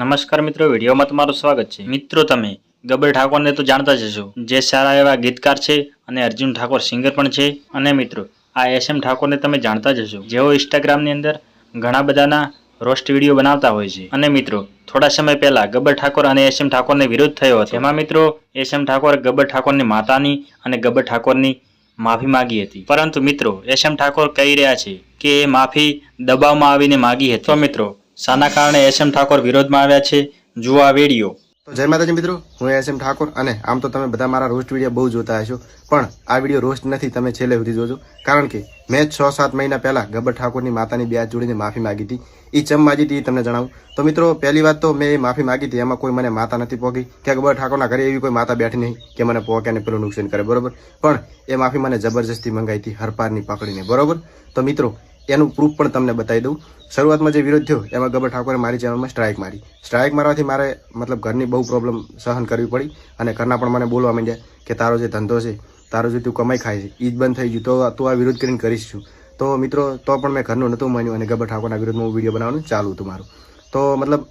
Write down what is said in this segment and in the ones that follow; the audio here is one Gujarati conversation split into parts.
નમસ્કાર મિત્રો, વિડીયોમાં તમારું સ્વાગત છે. મિત્રો, તમે ગબ્બર ઠાકોરને તો જાણતા જ હશો. જે સારા એવા ગીતકાર છે અને અર્જુન ઠાકોર સિંગર પણ છે. અને મિત્રો, આ એસ એમ ઠાકોરને તમે જાણતા જ હશો. જેઓ ઇન્સ્ટાગ્રામની અંદર ઘણા બધાના રોસ્ટ વીડિયો બનાવતા હોય છે. અને મિત્રો, થોડા સમય પહેલા ગબ્બર ઠાકોર અને એસ એમ ઠાકોરને વિરોધ થયો હતો. એમાં મિત્રો, એસ એમ ઠાકોર ગબ્બર ઠાકોરની માતાની અને ગબ્બર ઠાકોરની માફી માગી હતી. પરંતુ મિત્રો, એસ એમ ઠાકોર કહી રહ્યા છે કે એ માફી દબાવમાં આવીને માગી હતી. તો મિત્રો શાના કારણે એસ એમ ઠાકોર વિરોધમાં આવ્યા છે. જુઓ આ વીડિયો. તો જય માતાજી મિત્રો, હું એસ એમ ઠાકોર અને આમ તો તમે બધા મારા રોસ્ટ વીડિયો બહુ જોતા હશો, પણ આ વીડિયો રોસ્ટ નથી, તમે છેલ્લે સુધી જોજો. કારણ કે મેં છ સાત મહિના પહેલા ગબ્બર ઠાકોરની માતાની બે હાથ જોડીને માફી માગી હતી. એ ચમ માગી હતી એ તમને જણાવું. તો મિત્રો, પહેલી વાત તો મેં એ માફી માગી હતી, એમાં કોઈ મને માતા નથી પહોંચી કે ગબ્બર ઠાકોરના ઘરે એવી કોઈ માતા બેઠી નહીં કે મને પોકે અને પેલું નુકસાન કરે, બરોબર? પણ એ માફી મને જબરજસ્તી મંગાઈ હતી, હરપારની પકડીને, બરોબર? તો મિત્રો એનું પ્રૂફ પણ તમને બતાવી દઉં. શરૂઆતમાં જે વિરોધ થયો, એમાં ગબ્બર ઠાકોરે મારી ચેનલમાં સ્ટ્રાઇક મારી. સ્ટ્રાઇક મારવાથી મારે મતલબ ઘરની બહુ પ્રોબ્લેમ સહન કરવી પડી અને ઘરના પણ મને બોલવા માંડ્યા કે તારો જે ધંધો છે, તારો જે તું કમાઈ ખાય છે એ જ બંધ થઈ ગયું. તો તું આ વિરોધ કરીને કરીશ છું. તો મિત્રો, તો પણ મેં ઘરનું નહોતું માન્યું અને ગબ્બર ઠાકોરના વિરોધમાં હું વીડિયો બનાવવાનું ચાલુ હતું મારું. તો મતલબ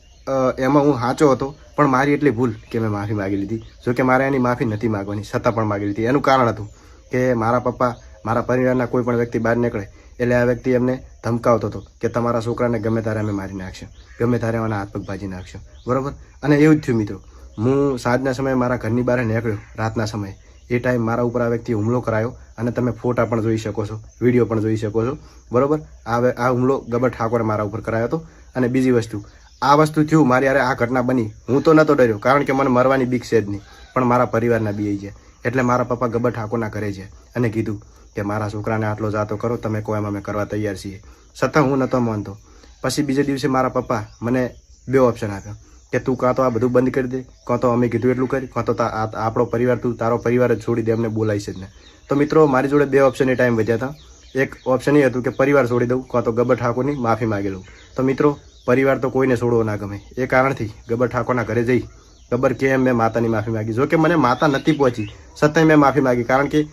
એમાં હું સાચો હતો, પણ મારી એટલી ભૂલ કે મેં માફી માગી લીધી. જો કે મારે એની માફી નથી માગવાની છતાં પણ માગી લીધી. એનું કારણ હતું કે મારા પપ્પા, મારા પરિવારના કોઈ પણ વ્યક્તિ બહાર નીકળે એટલે આ વ્યક્તિ એમને ધમકાવતો હતો કે તમારા છોકરાને ગમે ત્યારે અમે મારી નાખશું, ગમે ત્યારે એના હાથ પગ ભાજી નાખશું. બરોબર? અને એવું જ થયું મિત્રો. હું સાંજના સમયે મારા ઘરની બહાર નીકળ્યો, રાતના સમયે. એ ટાઈમ મારા ઉપર આ વ્યક્તિએ હુમલો કરાયો અને તમે ફોટા પણ જોઈ શકો છો વીડિયો પણ જોઈ શકો છો. બરાબર? આ આ હુમલો ગબર ઠાકોરે મારા ઉપર કરાયો હતો. અને બીજી વસ્તુ, આ વસ્તુ થયું મારી યારે આ ઘટના બની. હું તો નહોતો ડર્યો, કારણ કે મને મરવાની બીક છે જ નહીં. પણ મારા પરિવારના બી છે એટલે મારા પપ્પા ગબર ઠાકોરના ઘરે છે અને કીધું કે મારા છોકરાને આટલો જાતો કરો, તમે કહો એમ અમે કરવા તૈયાર છીએ. છતાં હું નહોતો માનતો. પછી બીજે દિવસે મારા પપ્પા મને બે ઓપ્શન આપ્યો. કે તું કાં તો આ બધું બંધ કરી દે, કાં તો અમે કીધું એટલું કરી, કાં તો આપણો પરિવાર, તું તારો પરિવાર જ છોડી દે અમને છે જ ને. તો મિત્રો, મારી જોડે બે ઓપ્શન એ ટાઈમ વધ્યા હતા. એક ઓપ્શન એ હતું કે પરિવાર છોડી દઉં, કાં તો ગબ્બર ઠાકોરની માફી માગી લઉં. તો મિત્રો, પરિવાર તો કોઈને છોડવો ના ગમે. એ કારણથી ગબ્બર ઠાકોરના ઘરે જઈ ગબ્બર કેમ મેં માતાની માફી માગી. જો કે મને માતા નથી પહોંચી છતાંય મેં માફી માગી. કારણ કે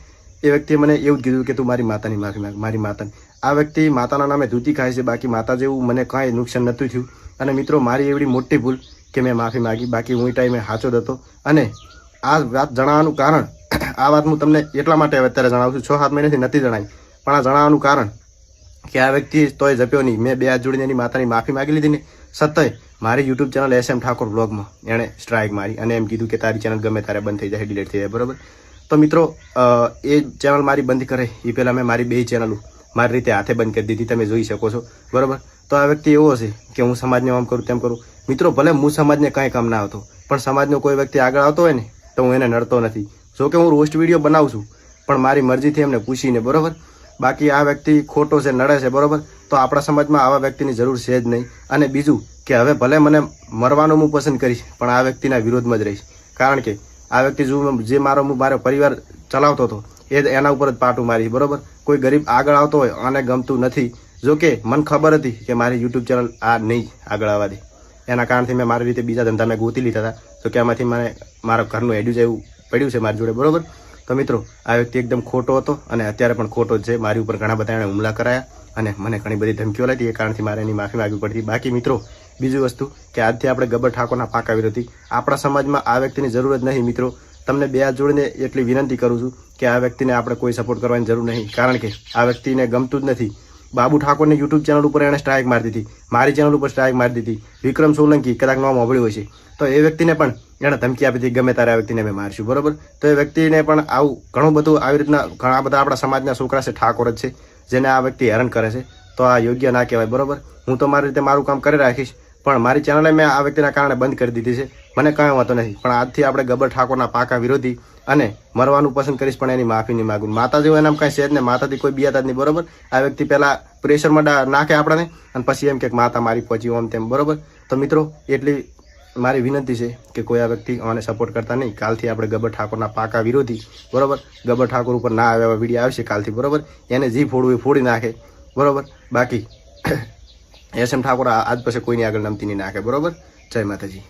એ વ્યક્તિએ મને એવું જ કીધું કે તું મારી માતાની માફી માગ, મારી માતાની. આ વ્યક્તિ માતાના નામે ધૂતી ખાય છે, બાકી માતા જેવું મને કાંઈ નુકસાન નહોતું થયું. અને મિત્રો, મારી એવડી મોટી ભૂલ કે મેં માફી માગી, બાકી હું એ ટાઈમે સાચો જ હતો. અને આ વાત જણાવવાનું કારણ, આ વાત હું તમને એટલા માટે અત્યારે જણાવું છું. છ, સાત મહિનાથી નથી જણાવી પણ આ જણાવવાનું કારણ કે આ વ્યક્તિ તોય જપ્યો નહીં. મેં બે હાથ જોડીને એની માતાની માફી માગી લીધી ને સતય મારી YouTube channel S M Thakor બ્લોગમાં એણે સ્ટ્રાઇક મારી અને એમ કીધું કે તારી ચેનલ ગમે ત્યારે બંધ થઈ જાય ડિલીટ થઈ જાય, બરોબર? તો મિત્રો એ ચેનલ મારી બંધ કરે. એ પહેલાં મેં મારી બે ચેનલો મારી રીતે હાથે બંધ કરી દીધી, તમે જોઈ શકો છો. બરાબર? તો આ વ્યક્તિ એવો હશે કે હું સમાજને આમ કરું તેમ કરું. મિત્રો, ભલે હું સમાજને કાંઈ કામ ના આવતો, પણ સમાજનો કોઈ વ્યક્તિ આગળ આવતો હોય ને, તો હું એને નડતો નથી. જો કે હું રોસ્ટ વીડિયો બનાવું છું, પણ મારી મરજીથી એમને પૂછીને, બરોબર? બાકી આ વ્યક્તિ ખોટો છે, નડે છે, બરાબર? તો આપણા સમાજમાં આવા વ્યક્તિની જરૂર છે જ નહીં. અને બીજું કે હવે ભલે મને મરવાનું હું પસંદ કરીશ, પણ આ વ્યક્તિના વિરોધમાં જ રહીશ. કારણ કે આ વ્યક્તિ જો મારો હું મારો પરિવાર ચલાવતો હતો, એ એના ઉપર જ પાટું મારી. બરોબર? કોઈ ગરીબ આગળ આવતો હોય, આને ગમતું નથી. જો કે, મને ખબર હતી કે મારી યુટ્યુબ ચેનલ આ નહીં આગળ આવવાથી એના કારણથી મેં મારી રીતે બીજા ધંધા મેં ગોતી લીધા હતા. તો કે આમાંથી મને મારા ઘરનું એડ્યુઝ એવું પડ્યું છે મારી જોડે. બરોબર? તો મિત્રો, આ વ્યક્તિ એકદમ ખોટો હતો અને અત્યારે પણ ખોટો છે. મારી ઉપર ઘણા બધા એણે હુમલા કરાયા અને મને ઘણી બધી ધમકીઓ લાગી. એ કારણથી મારે એની માફી માગવી પડતી. બાકી મિત્રો બીજી વસ્તુ કે આજથી આપણે ગબ્બર ઠાકોરના પાક આવી વિરોધી આપણા સમાજમાં આ વ્યક્તિની જરૂર જ નહીં મિત્રો. તમને બે હાથ જોડીને એટલી વિનંતી કરું છું કે આ વ્યક્તિને આપણે કોઈ સપોર્ટ કરવાની જરૂર નહીં. કારણ કે આ વ્યક્તિને ગમતું જ નથી. બાબુ ઠાકોરની યુટ્યુબ ચેનલ ઉપર એણે સ્ટ્રાઇક મારી દીધી. મારી ચેનલ ઉપર સ્ટ્રાઇક મારી દીધી. વિક્રમ સોલંકી કદાચ નામ હોય હશે તો એ વ્યક્તિને પણ એણે ધમકી આપી હતી, ગમે ત્યારે આ વ્યક્તિને અમે મારશું. બરોબર? તો એ વ્યક્તિને પણ આવું ઘણું બધું આવી રીતના, ઘણા બધા આપણા સમાજના છોકરા છે, ઠાકોર જ છે, જેને આ વ્યક્તિ હેરાન કરે છે. તો આ યોગ્ય ના કહેવાય. બરાબર? હું તો મારી રીતે મારું કામ કરી રાખીશ. પણ મારી ચેનલે મેં આ વ્યક્તિના કારણે બંધ કરી દીધી છે. મને કાંઈ વાંધો નથી. પણ આજથી આપણે ગબ્બર ઠાકોરના પાકા વિરોધી અને મરવાનું પસંદ કરીશ પણ એની માફી નહીં માગું. માતા જેવું એનામ કાંઈ છે જ ને, માતાથી કોઈ બિયાતા જ નહીં, બરોબર? આ વ્યક્તિ પહેલાં પ્રેશરમાં નાખે આપણને અને પછી એમ કે માતા મારી પહોંચી ઓમ તેમ, બરોબર? તો મિત્રો, એટલી મારી વિનંતી છે કે કોઈ આ વ્યક્તિ આને સપોર્ટ કરતા નહીં. કાલથી આપણે ગબ્બર ઠાકોરના પાકા વિરોધી, બરોબર? ગબ્બર ઠાકોર ઉપર ના આવ્યા વીડિયો આવશે કાલથી, બરોબર? એને જી ફોડવું એ ફોડી નાખે, બરોબર? બાકી એસ એમ ઠાકોર. આજ પછી કોઈની આગળ નમતી નહીં નાખે બરોબર? જય માતાજી.